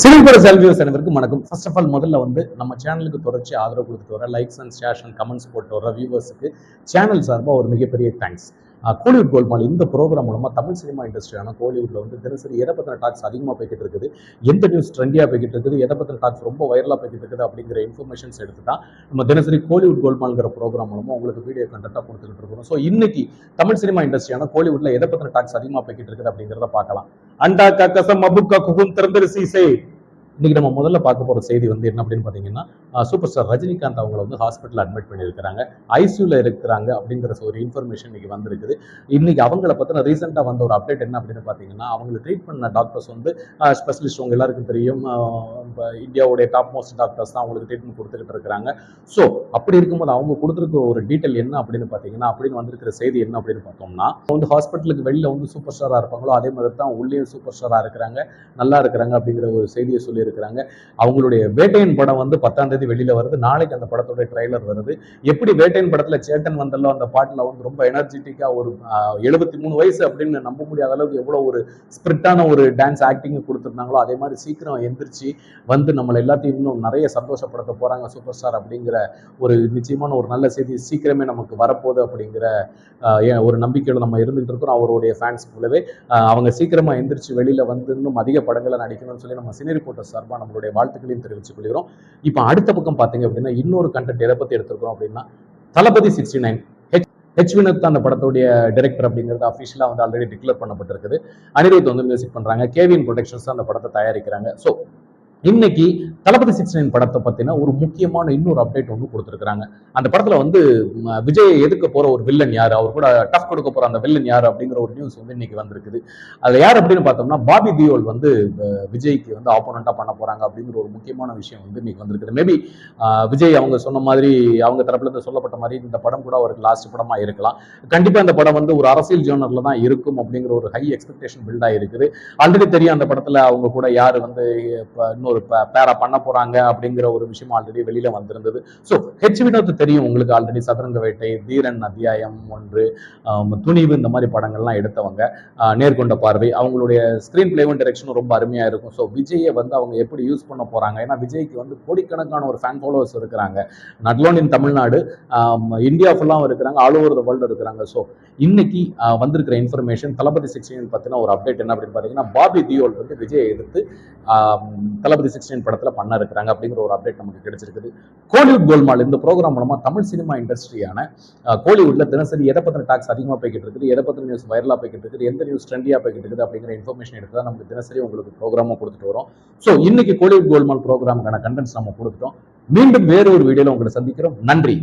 சிலிபர் செல்வியோஸ் அனைவருக்கும் வணக்கம். First of all முதல்ல வந்து நம்ம சேனலுக்கு தொடர்ச்சி ஆதரவு கொடுத்துட்டு வர likes and shares and comments போட்டு வர வியூவர்ஸுக்கு சேனல் சார்பாக ஒரு மிகப்பெரிய தேங்க்ஸ் கோலிவுட் கோல்மால் இந்த ப்ரோக்ராம் மூலமாக தமிழ் சினிமா இண்டஸ்ட்ரியான கோலிவுட்ல வந்து தினசரி எதை பற்றின டாக்ஸ் அதிகமாக போய்கிட்டு இருக்குது? எந்த நியூஸ் ட்ரெண்டியாக போய்கிட்டு இருக்குது? எதை பற்றின டாக்ஸ் ரொம்ப வைரலாக போய்கிட்டு இருக்குது? அப்படிங்கிற இன்ஃபர்மேஷன்ஸ் எடுத்து தான் நம்ம தினசரி கோலிவுட் கோல்மால்ங்கிற ப்ரோக்ராம் மூலமாக உங்களுக்கு வீடியோ கண்டெக்டாக கொடுத்துக்கிட்டு இருக்கோம் ஸோ இன்னைக்கு தமிழ் சினிமா இண்டஸ்ட்ரியான கோலிவுட்ல எதை பற்றின டாக்ஸ் அதிகமாக போய்கிட்டு இருக்குது அப்படிங்கிறத பார்க்கலாம். அண்டா கக்கசம் அபுக்கா குகும் திறந்திரு சீசே. இன்னைக்கு நம்ம முதல்ல பார்க்க போகிற செய்தி வந்து என்ன அப்படின்னு பார்த்தீங்கன்னா சூப்பர் ஸ்டார் ரஜினிகாந்த் அவங்கள வந்து ஹாஸ்பிட்டல் அட்மிட் பண்ணியிருக்கிறாங்க. ஐசியூவில் இருக்கிறாங்க அப்படிங்கிற ஒரு இன்ஃபர்மேஷன் இன்னைக்கு வந்திருக்குது. இன்னைக்கு அவங்கள பற்றின ரீசெண்டாக வந்த ஒரு அப்டேட் என்ன அப்படின்னு பார்த்தீங்கன்னா அவங்களை ட்ரீட் பண்ண டாக்டர்ஸ் வந்து ஸ்பெஷலிஸ்ட் அவங்க எல்லாருக்கும் தெரியும். இந்தியாவுடைய டாப் மோஸ்ட் டாக்டர்ஸ் தான் அவங்களுக்கு ட்ரீட்மெண்ட் கொடுத்துக்கிட்டு இருக்கிறாங்க. ஸோ அப்படி இருக்கும்போது அவங்க கொடுத்துருக்க ஒரு டீட்டெயில் என்ன அப்படின்னு பார்த்தீங்கன்னா அப்படின்னு வந்திருக்கிற செய்தி என்ன அப்படின்னு பார்த்தோம்னா வந்து ஹாஸ்பிட்டலுக்கு வெளியில் வந்து சூப்பர் ஸ்டாராக இருப்பாங்களோ அதே மாதிரி தான் உள்ளேயும் சூப்பர் ஸ்டாராக இருக்கிறாங்க நல்லா இருக்கிறாங்க அப்படிங்கிற ஒரு செய்தியை சொல்லி சொல்லியிருக்கிறாங்க. அவங்களுடைய வேட்டையன் படம் வந்து பத்தாம் தேதி வெளியில வருது. நாளைக்கு அந்த படத்தோட ட்ரைலர் வருது. எப்படி வேட்டையன் படத்துல சேட்டன் வந்தல்லோ அந்த பாட்டுல வந்து ரொம்ப எனர்ஜெட்டிக்கா ஒரு எழுபத்தி மூணு வயசு அப்படின்னு நம்ப முடியாத அளவுக்கு எவ்வளவு ஒரு ஸ்பிரிட்டான ஒரு டான்ஸ் ஆக்டிங் கொடுத்துருந்தாங்களோ அதே மாதிரி சீக்கிரம் எந்திரிச்சு வந்து நம்மளை எல்லாத்தையும் இன்னும் நிறைய சந்தோஷப்படுத்த போறாங்க சூப்பர் ஸ்டார் அப்படிங்கிற ஒரு நிச்சயமான ஒரு நல்ல செய்தி சீக்கிரமே நமக்கு வரப்போகுது அப்படிங்கிற ஒரு நம்பிக்கையில் நம்ம இருந்துகிட்டு இருக்கிறோம். அவருடைய ஃபேன்ஸ் போலவே அவங்க சீக்கிரமா எந்திரிச்சு வெளியில வந்து இன்னும் அதிக படங்களை நடிக்கணும்னு சொல்லி நம்ம சினி ரிப்போர்ட்டர்ஸ் சார்பாக நம்மளுடைய வாழ்த்துக்களையும் தெரிவித்துக் கொள்கிறோம். இப்போ அடுத்த பக்கம் பார்த்தீங்க அப்படின்னா இன்னொரு கண்டென்ட் எதை பத்தி எடுத்திருக்கோம் அப்படின்னா Thalapathy sixty nine H H Vinoth அந்த படத்துடைய டைரக்டர் அப்படிங்கிறது அஃபிஷியலாக வந்து ஆல்ரெடி டிக்ளேர் பண்ணப்பட்டிருக்குது. அனிருத் வந்து மியூசிக் பண்றாங்க. கேவின் ப்ரொடக்ஷன்ஸ் அந்த படத்தை தயாரிக்கிறாங்க. ஸோ இன்னைக்கு தளபதி சிக்ஸ் நைன் படத்தை பற்றின ஒரு முக்கியமான இன்னொரு அப்டேட் ஒன்று கொடுத்துருக்காங்க அந்த படத்தில் வந்து விஜய் எதுக்க போகிற ஒரு வில்லன் யார்? அவர் கூட டஃப் கொடுக்க போகிற அந்த வில்லன் யார்? அப்படிங்கிற ஒரு நியூஸ் வந்து இன்னைக்கு வந்திருக்குது. அதில் யார் அப்படின்னு பார்த்தோம்னா பாபி தியோல் வந்து விஜய்க்கு வந்து ஆப்போனண்ட்டாக பண்ண போறாங்க அப்படிங்கிற ஒரு முக்கியமான விஷயம் வந்து இன்னைக்கு வந்திருக்குது. மேபி விஜய் அவங்க சொன்ன மாதிரி அவங்க தரப்புல இருந்து சொல்லப்பட்ட மாதிரி இந்த படம் கூட அவருக்கு லாஸ்ட் படமாக இருக்கலாம். கண்டிப்பாக அந்த படம் வந்து ஒரு அரசியல் ஜோனரில் தான் இருக்கும் அப்படிங்கிற ஒரு ஹை எக்ஸ்பெக்டேஷன் பில்டாக இருக்குது ஆல்ரெடி தெரியும் அந்த படத்தில் அவங்க கூட யார் வந்து இன்னொரு பேரா பண்ண போறாங்க அப்படிங்கிற ஒரு விஷயம் ஆல்ரெடி வெளியில வந்திருந்தது. ஸோ ஹெச் வினோத் தெரியும் உங்களுக்கு ஆல்ரெடி சதுரங்க வேட்டை தீரன் அத்தியாயம் ஒன்று துணிவு இந்த மாதிரி படங்கள்லாம் எடுத்தவங்க நேர்கொண்ட பார்வை. அவங்களுடைய ஸ்க்ரீன் பிளேவும் டைரக்ஷனும் ரொம்ப அருமையா இருக்கும். ஸோ விஜயை வந்து அவங்க எப்படி யூஸ் பண்ண போறாங்க? ஏன்னா விஜய்க்கு வந்து கோடிக்கணக்கான ஒரு ஃபேன் ஃபாலோவர்ஸ் இருக்கிறாங்க. நட்லோன் இன் தமிழ்நாடு இந்தியா ஃபுல்லாகவும் இருக்கிறாங்க. ஆல் ஓவர் த வேர்ல்டு இருக்கிறாங்க. ஸோ இன்னைக்கு வந்திருக்கிற இன்ஃபர்மேஷன் தளபதி சிக்ஸ்டீன் பத்தின ஒரு அப்டேட் என்ன அப்படின்னு பார்த்தீங்கன்னா பாபி தியோல் வந்து விஜயை எதிர்த்து தளபதி சிக்ஸ்டீன் படத்தில் பண்ண இருக்கிறாங்க அப்படிங்கிற ஒரு அப்டேட் நமக்கு கிடைச்சிருக்குது. கோலிவுட் கோல்மால் இந்த ப்ரோக்ராம் மூலமா தமிழ் சினிமா இண்டஸ்ட்ரியான கோலிவுட்ல தினசரி எதை பத்தின டாக்ஸ் அதிகமாக போய்கிட்டு இருக்குது எதை பத்தின நியூஸ் வைரலா போய்கிட்டு இருக்குது எந்த நியூஸ் ட்ரெண்டியா போய்கிட்டு இருக்குது அப்படிங்கிற இன்ஃபர்மேஷன் எடுத்து தான் நமக்கு தினசரி உங்களுக்கு ப்ரோக்ராமும் கொடுத்துட்டு வரோம். ஸோ இன்னைக்கு கோலிவுட் கோல்மால் ப்ரோக்ராமுக்கான கண்டென்ட்ஸ் நம்ம கொடுத்துட்டோம். மீண்டும் வேறு ஒரு வீடியோல உங்களை சந்திக்கிறோம். நன்றி.